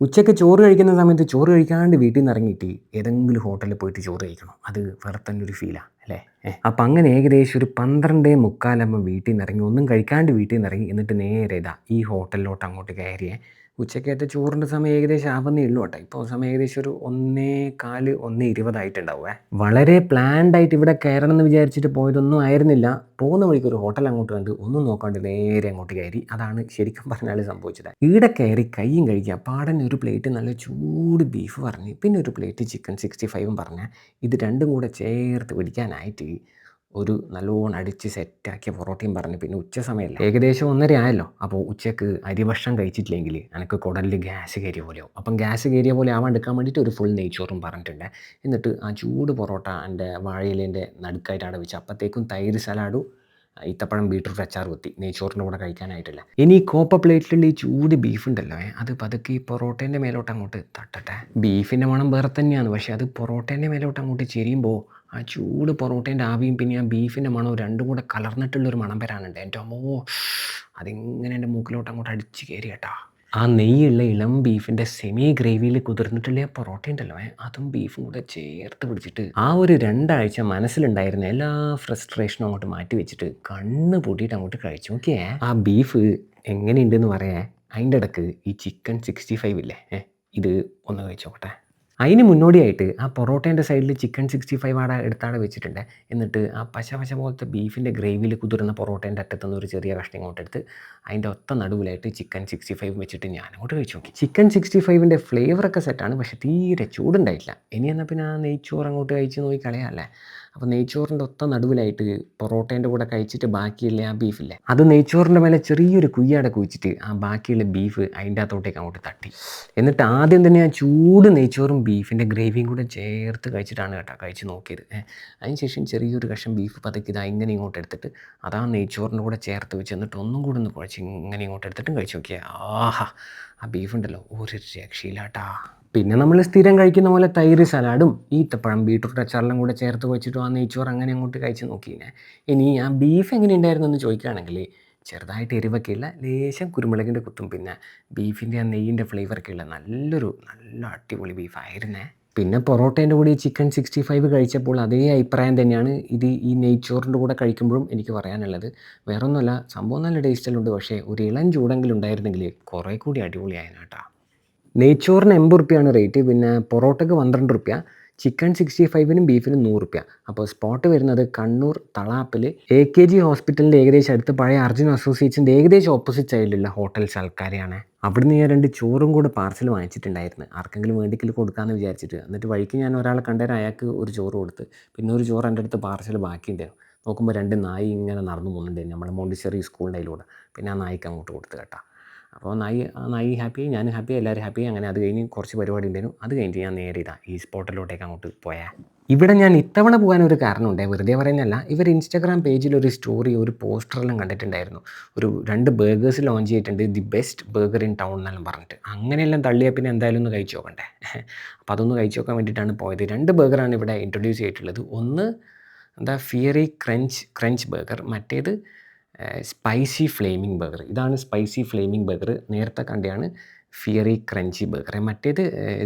ഉച്ചയ്ക്ക് ചോറ് കഴിക്കുന്ന സമയത്ത് ചോറ് കഴിക്കാണ്ട് വീട്ടിൽ നിന്ന് ഇറങ്ങിയിട്ട് ഏതെങ്കിലും ഹോട്ടലിൽ പോയിട്ട് ചോറ് കഴിക്കണം. അത് വേറെ തന്നെ ഒരു ഫീലാണ് അല്ലേ? അപ്പം അങ്ങനെ ഏകദേശം ഒരു പന്ത്രണ്ടേ മുക്കാലാകുമ്പോൾ വീട്ടിൽ നിന്ന് ഇറങ്ങി ഒന്നും കഴിക്കാണ്ട് വീട്ടിൽ നിന്ന് ഇറങ്ങി എന്നിട്ട് നേരെ ഇതാ ഈ ഹോട്ടലിലോട്ട് അങ്ങോട്ട് കയറിയേ. ഉച്ചക്കത്തെ ചോറിന്റെ സമയം ഏകദേശം ആവുന്നേ ഉള്ളൂ കേട്ടോ. ഇപ്പോൾ സമയം ഏകദേശം ഒരു ഒന്നേ കാൽ ഒന്നേ ഇരുപതായിട്ടുണ്ടാവുമേ വളരെ പ്ലാൻഡ് ആയിട്ട് ഇവിടെ കയറണം എന്ന് വിചാരിച്ചിട്ട് പോയതൊന്നും ആയിരുന്നില്ല. പോകുന്ന വഴിക്ക് ഒരു ഹോട്ടൽ അങ്ങോട്ട് കണ്ട് ഒന്നും നോക്കാണ്ട് നേരെ അങ്ങോട്ട് കയറി. അതാണ് ശരിക്കും പറഞ്ഞാൽ സംഭവിച്ചത്. ഈടെ കയറി കയ്യും കഴിക്കുക പാടൻ ഒരു പ്ലേറ്റ് നല്ല ചൂട് ബീഫ് പറഞ്ഞ് പിന്നെ ഒരു പ്ലേറ്റ് ചിക്കൻ സിക്സ്റ്റി ഫൈവും പറഞ്ഞ് ഇത് രണ്ടും കൂടെ ചേർത്ത് പിടിക്കാനായിട്ട് ഒരു നല്ലോണം അടിച്ച് സെറ്റാക്കിയ പൊറോട്ടയും പറഞ്ഞു പിന്നെ ഉച്ച സമയമല്ല ഏകദേശം ഒന്നര ആയല്ലോ. അപ്പോൾ ഉച്ചയ്ക്ക് അരിഭക്ഷണം കഴിച്ചിട്ടില്ലെങ്കിൽ എനിക്ക് കുടലിൽ ഗ്യാസ് കയറിയ പോലെയാവും അപ്പം ഗ്യാസ് കയറിയ പോലെ ആവാണ്ടിരിക്കാൻ വേണ്ടിയിട്ട് ഒരു ഫുൾ നെയ്ച്ചോറും പറഞ്ഞിട്ടുണ്ട്. എന്നിട്ട് ആ ചൂട് പൊറോട്ട എന്റെ വാഴയിലേന്റെ നടുക്കായിട്ട് അടവിച്ച് വെച്ച് അപ്പോഴത്തേക്കും തൈര് സലാഡും ഈത്തപ്പഴം ബീട്രൂട്ട് അച്ചാർ കുത്തി. നെയ്ച്ചോറിന്റെ കൂടെ കഴിക്കാനായിട്ടില്ല. ഇനി കോപ്പ പ്ലേറ്റിലുള്ള ഈ ചൂട് ബീഫ് ഉണ്ടല്ലോ അത് പതുക്കെ ഈ പൊറോട്ടേന്റെ മേലോട്ട് അങ്ങോട്ട് തട്ടട്ടെ. ബീഫിന്റെ മണം വേറെ തന്നെയാണ് പക്ഷേ അത് പൊറോട്ടേന്റെ മേലോട്ട് അങ്ങോട്ട് ചെരിയുമ്പോൾ ആ ചൂട് പൊറോട്ടേന്റെ ആവിയും പിന്നെ ആ ബീഫിന്റെ മണവും രണ്ടും കൂടെ കലർന്നിട്ടുള്ളൊരു മണം വരാനുണ്ട്. എന്റെ അമ്മോ അതിങ്ങനെ എന്റെ മൂക്കിലോട്ട് അങ്ങോട്ട് അടിച്ച് കയറി കേട്ടാ ആ നെയ്യുള്ള ഇളം ബീഫിന്റെ സെമി ഗ്രേവിയിൽ കുതിർന്നിട്ടുള്ള ആ പൊറോട്ട ഉണ്ടല്ലോ അതും ബീഫും കൂടെ ചേർത്ത് പിടിച്ചിട്ട് ആ ഒരു രണ്ടാഴ്ച മനസ്സിലുണ്ടായിരുന്ന എല്ലാ ഫ്രസ്ട്രേഷനും അങ്ങോട്ട് മാറ്റി വെച്ചിട്ട് കണ്ണ് പൂട്ടിയിട്ട് അങ്ങോട്ട് കഴിച്ചു. നോക്കിയേ ആ ബീഫ് എങ്ങനെയുണ്ടെന്ന് പറയാൻ അതിന്റെ ഇടയ്ക്ക് ഈ ചിക്കൻ സിക്സ്റ്റി ഫൈവ് ഇല്ലേ ഇത് ഒന്ന് കഴിച്ചോക്കട്ടെ അതിന് മുന്നോടിയായിട്ട് ആ പൊറോട്ടേന്റെ സൈഡിൽ ചിക്കൻ സിക്സ്റ്റി ഫൈവ് ആടെ എടുത്താടെ വെച്ചിട്ടുണ്ട്. എന്നിട്ട് ആ പശ പശ പോലത്തെ ബീഫിന്റെ ഗ്രേവിയിൽ കുതിർന്ന പൊറോട്ടേന്റെ അറ്റത്തുനിന്ന് ഒരു ചെറിയ കഷ്ണം ഇങ്ങോട്ട് എടുത്ത് അതിന്റെ ഒത്ത നടുവിലായിട്ട് ചിക്കൻ സിക്സ്റ്റി ഫൈവ് വെച്ചിട്ട് ഞാൻ അങ്ങോട്ട് കഴിച്ചു നോക്കി. ചിക്കൻ സിക്സ്റ്റി ഫൈവിന്റെ ഫ്ലേവറൊക്കെ സെറ്റാണ് പക്ഷേ തീരെ ചൂടുണ്ടായിട്ടില്ല. ഇനി എന്നാൽ പിന്നെ ആ നെയ്ച്ചോറ് അങ്ങോട്ട് കഴിച്ച് നോക്കി കളയാമല്ലേ അപ്പോൾ നെയ്ച്ചോറിന്റെ ഒത്ത നടുവിലായിട്ട് പൊറോട്ടേന്റെ കൂടെ കഴിച്ചിട്ട് ബാക്കിയുള്ള ആ ബീഫില്ലേ? അത് നെയ്ച്ചോറിന്റെ മേലെ ചെറിയൊരു കുയ്യാടെ കുഴിച്ചിട്ട് ആ ബാക്കിയുള്ള ബീഫ് അതിന്റെ അകത്തോട്ടേക്ക് അങ്ങോട്ട് തട്ടി. എന്നിട്ട് ആദ്യം തന്നെ ആ ചൂട് നെയ്ച്ചോറും ബീഫിന്റെ ഗ്രേവിയും കൂടെ ചേർത്ത് കഴിച്ചിട്ടാണ് കേട്ടോ കഴിച്ച് നോക്കിയത്. അതിനുശേഷം ചെറിയൊരു കഷ്ണം ബീഫ് പതുക്കി ഇതാ ഇങ്ങനെ ഇങ്ങോട്ട് എടുത്തിട്ട് അതാ നെയ്ച്ചോറിന്റെ കൂടെ ചേർത്ത് വെച്ച് എന്നിട്ട് ഒന്നും കൂടെ ഒന്ന് കുഴച്ച് ഇങ്ങനെ ഇങ്ങോട്ട് എടുത്തിട്ടും കഴിച്ച് നോക്കിയാൽ ആഹാ ആ ബീഫ് ഉണ്ടല്ലോ ഒരു രക്ഷയില്ലാട്ടാ. പിന്നെ നമ്മൾ സ്ഥിരം കഴിക്കുന്ന പോലെ തൈര് സലാഡും ഈത്തപ്പഴം ബീട്രൂട്ട് അച്ചാറെല്ലാം കൂടെ ചേർത്ത് വെച്ചിട്ട് ആ നെയ്ച്ചോറ് അങ്ങനെ അങ്ങോട്ട് കഴിച്ച് നോക്കിയില്ലേ? ഇനി ആ ബീഫ് എങ്ങനെ ഉണ്ടായിരുന്നു എന്ന് ചോദിക്കുകയാണെങ്കിൽ ചെറുതായിട്ട് എരിവൊക്കെ ഇല്ല ലേശം കുരുമുളകിന്റെ കുത്തും പിന്നെ ബീഫിന്റെ ആ നെയ്യിന്റെ ഫ്ലേവറൊക്കെ ഉള്ള നല്ലൊരു നല്ല അടിപൊളി ബീഫായിരുന്നേ. പിന്നെ പൊറോട്ടേന്റെ കൂടെ ചിക്കൻ സിക്സ്റ്റി ഫൈവ് കഴിച്ചപ്പോൾ അതേ അഭിപ്രായം തന്നെയാണ് ഇത് ഈ നെയ്ച്ചോറിന്റെ കൂടെ കഴിക്കുമ്പോഴും എനിക്ക് പറയാനുള്ളത്. വേറൊന്നുമല്ല സംഭവം നല്ല ടേസ്റ്റിലുണ്ട് പക്ഷേ ഒരു ഇളം ചൂടെങ്കിലും ഉണ്ടായിരുന്നെങ്കിൽ കുറേ കൂടി അടിപൊളിയായിരുന്നു കേട്ടോ. നെയ്ച്ചോറിന് എൺപത് റുപ്യാണ് റേറ്റ്. പിന്നെ പൊറോട്ടയ്ക്ക് പന്ത്രണ്ട് റുപ്യ ചിക്കൻ സിക്സ്റ്റി ഫൈവിനും ബീഫിനും നൂറ് റുപ്യ. അപ്പോൾ സ്പോട്ട് വരുന്നത് കണ്ണൂർ തളാപ്പിൽ എ കെ ജി ഹോസ്പിറ്റലിന്റെ ഏകദേശം അടുത്ത് പഴയ അർജുൻ അസോസിയേറ്റ്സിന്റെ ഏകദേശം ഓപ്പോസിറ്റ് സൈഡിലുള്ള ഹോട്ടൽ സൽക്കാരയാണ് അവിടുന്ന് ഞാൻ രണ്ട് ചോറും കൂടെ പാർസൽ വാങ്ങിച്ചിട്ടുണ്ടായിരുന്നു. ആർക്കെങ്കിലും വേണ്ടിക്കൽ കൊടുക്കാമെന്ന് വിചാരിച്ചിട്ട്. എന്നിട്ട് വഴിക്ക് ഞാൻ ഒരാളെ കണ്ടേരം അയാൾക്ക് ഒരു ചോറ് കൊടുത്ത്. പിന്നെ ഒരു ചോറ് എന്റെ അടുത്ത് പാർസൽ ബാക്കിയുണ്ടായിരുന്നു. നോക്കുമ്പോൾ രണ്ട് നായി ഇങ്ങനെ നടന്നു പോകുന്നുണ്ടായിരുന്നു. നമ്മുടെ മോണ്ടിച്ചേറി സ്കൂളിന്റെ അതിലൂടെ പിന്നെ ആ നായിക്ക് അങ്ങോട്ട് കൊടുത്ത് കേട്ടോ. അപ്പോൾ നായി നായി ഹാപ്പി ഞാൻ ഹാപ്പി എല്ലാവരും ഹാപ്പി അങ്ങനെ അത് കഴിഞ്ഞ് കുറച്ച് പരിപാടി ഉണ്ടായിരുന്നു. അത് കഴിഞ്ഞിട്ട് ഞാൻ നേരെ ഇതാ ഈ സ്പോട്ടിലോട്ടേക്ക് അങ്ങോട്ട് പോയാൽ ഇവിടെ ഞാൻ ഇത്തവണ പോകാൻ ഒരു കാരണമുണ്ട്. വെറുതെ പറയുന്നതല്ല ഇവർ ഇൻസ്റ്റാഗ്രാം പേജിൽ ഒരു സ്റ്റോറി ഒരു പോസ്റ്ററെല്ലാം കണ്ടിട്ടുണ്ടായിരുന്നു. ഒരു രണ്ട് ബർഗേഴ്സ് ലോഞ്ച് ചെയ്തിട്ടുണ്ട് the best burger in town എന്നെല്ലാം പറഞ്ഞിട്ട്. അങ്ങനെയെല്ലാം തള്ളിയാൽ പിന്നെ എന്തായാലും ഒന്ന് കഴിച്ചു നോക്കണ്ടേ? അപ്പോൾ അതൊന്ന് കഴിച്ചു നോക്കാൻ വേണ്ടിയിട്ടാണ് പോയത്. രണ്ട് ബർഗറാണ് ഇവിടെ ഇൻട്രൊഡ്യൂസ് ചെയ്തിട്ടുള്ളത്. ഒന്ന് എന്താ ഫിയറി ക്രഞ്ച് ക്രഞ്ച് ബർഗർ മറ്റേത് സ്പൈസി ഫ്ലെയിമിംഗ് ബർഗർ ഇതാണ് സ്പൈസി ഫ്ലെയിമിംഗ് ബർഗർ നേരത്തെ കണ്ടെയാണ്. ഫിയറി ക്രഞ്ചി ബർഗർ മറ്റേത്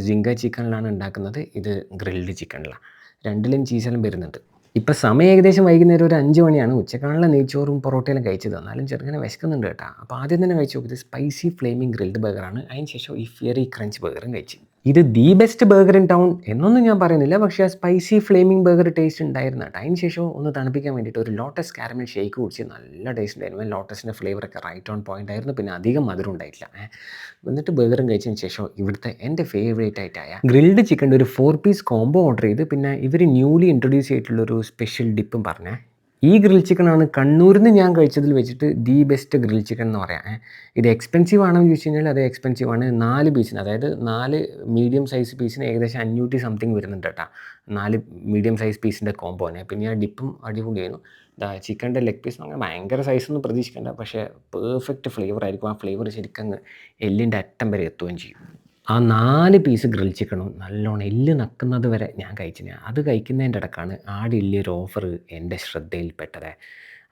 ജിങ്ക ചിക്കനിലാണ് ഉണ്ടാക്കുന്നത്. ഇത് ഗ്രിൽഡ് ചിക്കനിലാണ് രണ്ടിലും ചീസെല്ലാം വരുന്നുണ്ട്. ഇപ്പോൾ സമയം ഏകദേശം വൈകുന്നേരം ഒരു അഞ്ച് മണിയാണ്. ഉച്ചക്കാണുള്ള നെയ്ച്ചോറും പൊറോട്ടയെല്ലാം കഴിച്ചത്. എന്നാലും ചെറുങ്ങനെ വിശക്കുന്നുണ്ട് കേട്ടോ. അപ്പോൾ ആദ്യം തന്നെ കഴിച്ചു നോക്കിയത് സ്പൈസി ഫ്ലെയിമിംഗ് ഗ്രിൽഡ് ബർഗറാണ് അതിന് ശേഷം ഈ ഫിയറി ക്രഞ്ച് ബർഗറും കഴിച്ചു. ഇത് the best burger in town എന്നൊന്നും ഞാൻ പറയുന്നില്ല. പക്ഷേ ആ സ്പൈസി ഫ്ലേമിംഗ് ബർഗർ ടേസ്റ്റ് ഉണ്ടായിരുന്നു അതിന് ശേഷം ഒന്ന് തണുപ്പിക്കാൻ വേണ്ടിയിട്ട് ഒരു ലോട്ടസ് കാരമൽ ഷേക്ക് കുടിച്ച് നല്ല ടേസ്റ്റ് ഉണ്ടായിരുന്നു. ലോട്ടസിന്റെ ഫ്ലേവറൊക്കെ റൈറ്റ് ഓൺ പോയിന്റ് ആയിരുന്നു. പിന്നെ അധികം മധുരം ഉണ്ടായിട്ടില്ല. എന്നിട്ട് ബർഗറും കഴിച്ചതിന് ശേഷം ഇവിടുത്തെ എന്റെ ഫേവറേറ്റ് ആയിട്ടായ ഗ്രിൽഡ് ചിക്കന്റെ ഒരു ഫോർ പീസ് കോംബോ ഓർഡർ ചെയ്ത്. പിന്നെ ഇവർ ന്യൂലി ഇൻട്രൊഡ്യൂസ് ചെയ്തിട്ടുള്ളൊരു സ്പെഷ്യൽ ഡിപ്പും പറഞ്ഞേ. ഈ ഗ്രിൽ ചിക്കനാണ് കണ്ണൂരിൽ നിന്ന് ഞാൻ കഴിച്ചതിൽ വെച്ചിട്ട് ദി ബെസ്റ്റ് ഗ്രിൽ ചിക്കൻ എന്ന് പറയാം. ഇത് എക്സ്പെൻസീവ് ആണെന്ന് ചോദിച്ചു കഴിഞ്ഞാൽ അത് എക്സ്പെൻസീവ് ആണ്. നാല് പീസിന് അതായത് നാല് മീഡിയം സൈസ് പീസിന് ഏകദേശം അഞ്ഞൂറ്റി സംതിങ് വരുന്നുണ്ട് കേട്ടോ. നാല് മീഡിയം സൈസ് പീസിന്റെ കോമ്പോനെ പിന്നെ ആ ഡിപ്പും അടിപൊളിയായിരുന്നു. ചിക്കന്റെ ലെഗ് പീസ് അങ്ങനെ ഭയങ്കര സൈസൊന്നും പ്രതീക്ഷിക്കേണ്ട. പക്ഷേ പെർഫെക്റ്റ് ഫ്ലേവർ ആയിരിക്കും. ആ ഫ്ലേവർ ശരിക്കും അങ്ങ് എല്ലിന്റെ അറ്റം വരെ എത്തുകയും ചെയ്യും. ആ നാല് പീസ് ഗ്രിൽ ചിക്കണും നല്ലോണം എല്ല് നക്കുന്നത് വരെ ഞാൻ കഴിച്ചിന്. അത് കഴിക്കുന്നതിന്റെ ഇടക്കാണ് ആടില്ലൊരു ഓഫർ എന്റെ ശ്രദ്ധയിൽപ്പെട്ടത്.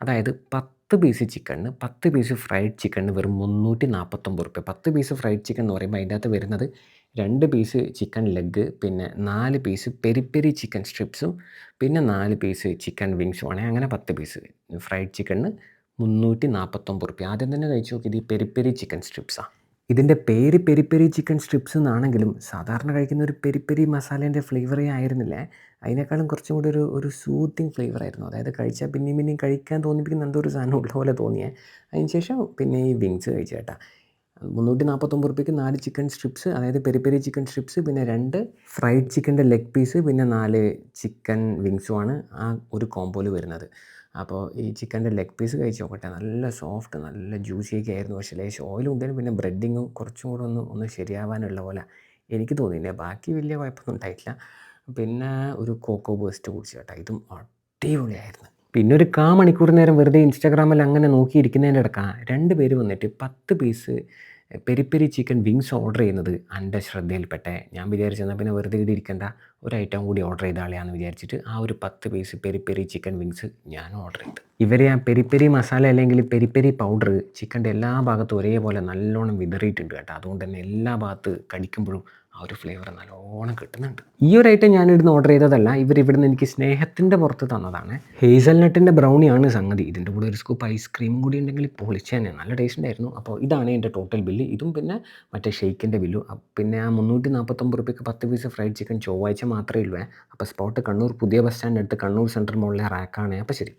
അതായത് പത്ത് പീസ് ചിക്കണിന് പത്ത് പീസ് ഫ്രൈഡ് ചിക്കണിന് വെറും മുന്നൂറ്റി നാൽപ്പത്തൊമ്പത് റുപ്യ. പത്ത് പീസ് ഫ്രൈഡ് ചിക്കൻ എന്ന് പറയുമ്പോൾ അതിന്റെ അകത്ത് വരുന്നത് രണ്ട് പീസ് ചിക്കൻ ലെഗ് പിന്നെ നാല് പീസ് പെരി പെരി ചിക്കൻ സ്ട്രിപ്സും പിന്നെ നാല് പീസ് ചിക്കൻ വിങ്സും ആണ്. അങ്ങനെ പത്ത് പീസ് ഫ്രൈഡ് ചിക്കണിന് മുന്നൂറ്റി നാൽപ്പത്തൊമ്പത് റുപ്യ. ആദ്യം തന്നെ കഴിച്ചു നോക്കിയത് ഈ പെരി പെരി ചിക്കൻ സ്ട്രിപ്സാണ് ഇതിന്റെ പേര് പെരി പെരി ചിക്കൻ സ്ട്രിപ്സ് എന്നാണെങ്കിലും സാധാരണ കഴിക്കുന്ന ഒരു പെരി പെരി മസാലേന്റെ ഫ്ലേവറേ ആയിരുന്നില്ല. അതിനേക്കാളും കുറച്ചും കൂടി ഒരു ഒരു സൂത്തിങ് ഫ്ലേവർ ആയിരുന്നു. അതായത് കഴിച്ചാൽ പിന്നെയും പിന്നെയും കഴിക്കാൻ തോന്നിപ്പിക്കുന്ന എന്തോ ഒരു സാധനം ഉള്ള പോലെ തോന്നിയേ. അതിനുശേഷം പിന്നെ ഈ വിങ്സ് കഴിച്ചു കേട്ടാ മുന്നൂറ്റി നാൽപ്പത്തൊമ്പത് റുപ്യക്ക് നാല് ചിക്കൻ സ്ട്രിപ്സ് അതായത് പെരി പെരി ചിക്കൻ സ്ട്രിപ്സ് പിന്നെ രണ്ട് ഫ്രൈഡ് ചിക്കന്റെ ലെഗ് പീസ് പിന്നെ നാല് ചിക്കൻ വിങ്സുമാണ് ആ ഒരു കോംബോയിൽ വരുന്നത്. അപ്പോൾ ഈ ചിക്കന്റെ ലെഗ് പീസ് കഴിച്ച് നോക്കട്ടെ നല്ല സോഫ്റ്റ് നല്ല ജ്യൂസിയൊക്കെ ആയിരുന്നു. പക്ഷേ ലേശം ഓയിലും ഉണ്ടായിരുന്നു പിന്നെ ബ്രെഡിങ്ങും കുറച്ചും കൂടെ ഒന്ന് ഒന്ന് ശരിയാവാനുള്ള പോലെ എനിക്ക് തോന്നിയില്ല. ബാക്കി വലിയ കുഴപ്പമൊന്നും ഉണ്ടായിട്ടില്ല. പിന്നെ ഒരു കോക്കോ ബേസ്റ്റ് കുടിച്ചു കേട്ടോ. ഇതും അടിപൊളിയായിരുന്നു. പിന്നെ ഒരു കാ മണിക്കൂർ നേരം വെറുതെ ഇൻസ്റ്റാഗ്രാമിൽ അങ്ങനെ നോക്കിയിരിക്കുന്നതിന്റെ ഇടക്കാണ് രണ്ട് പേര് വന്നിട്ട് പത്ത് piece peri peri chicken wings order ചെയ്യുന്നത് എന്റെ ശ്രദ്ധയിൽപ്പെട്ടെ ഞാൻ വിചാരിച്ചെന്നാൽ പിന്നെ വെറുതെ ഇത് ഇരിക്കേണ്ട ഒരു ഐറ്റം കൂടി ഓർഡർ ചെയ്താളെയാന്ന് വിചാരിച്ചിട്ട് ആ ഒരു പത്ത് piece peri peri chicken wings ഞാൻ ഓർഡർ ചെയ്തു. ഇവർ ആ പെരി പെരി മസാല അല്ലെങ്കിൽ പെരി പെരി പൗഡർ ചിക്കന്റെ എല്ലാ ഭാഗത്തും ഒരേപോലെ നല്ലോണം വിതറിയിട്ടുണ്ട് കേട്ടോ. അതുകൊണ്ട് തന്നെ എല്ലാ ഭാഗത്ത് കടിക്കുമ്പോഴും ആ ഒരു ഫ്ലേവർ നല്ലോണം കിട്ടുന്നുണ്ട്. ഈ ഒരു ഐറ്റം ഞാൻ ഇവിടുന്ന് ഓർഡർ ചെയ്തതല്ല ഇവർ ഇവിടുന്ന് എനിക്ക് സ്നേഹത്തിന്റെ പുറത്ത് തന്നതാണ്. ഹേസൽനട്ടിന്റെ ബ്രൗണിയാണ് സംഗതി. ഇതിന്റെ കൂടെ ഒരു സ്കൂപ്പ് ഐസ്ക്രീമും കൂടി ഉണ്ടെങ്കിൽ പൊളിച്ച് തന്നെ നല്ല ടേസ്റ്റ് ഉണ്ടായിരുന്നു. അപ്പോൾ ഇതാണ് എന്റെ ടോട്ടൽ ബില്ല് ഇതും പിന്നെ മറ്റേ ഷെയ്ക്കിന്റെ ബില്ലും പിന്നെ ആ മുന്നൂറ്റി നാൽപ്പത്തൊമ്പത് റുപ്യക്ക് പത്ത് പീസ് ഫ്രൈഡ് ചിക്കൻ ചൊവ്വാഴ്ച മാത്രമേ ഉള്ളൂ. അപ്പോൾ സ്പോട്ട് കണ്ണൂർ പുതിയ ബസ് സ്റ്റാൻഡ് അടുത്ത് കണ്ണൂർ സെൻട്രൽ മോളിലെ റാക്കാണ്. അപ്പോൾ ശരി.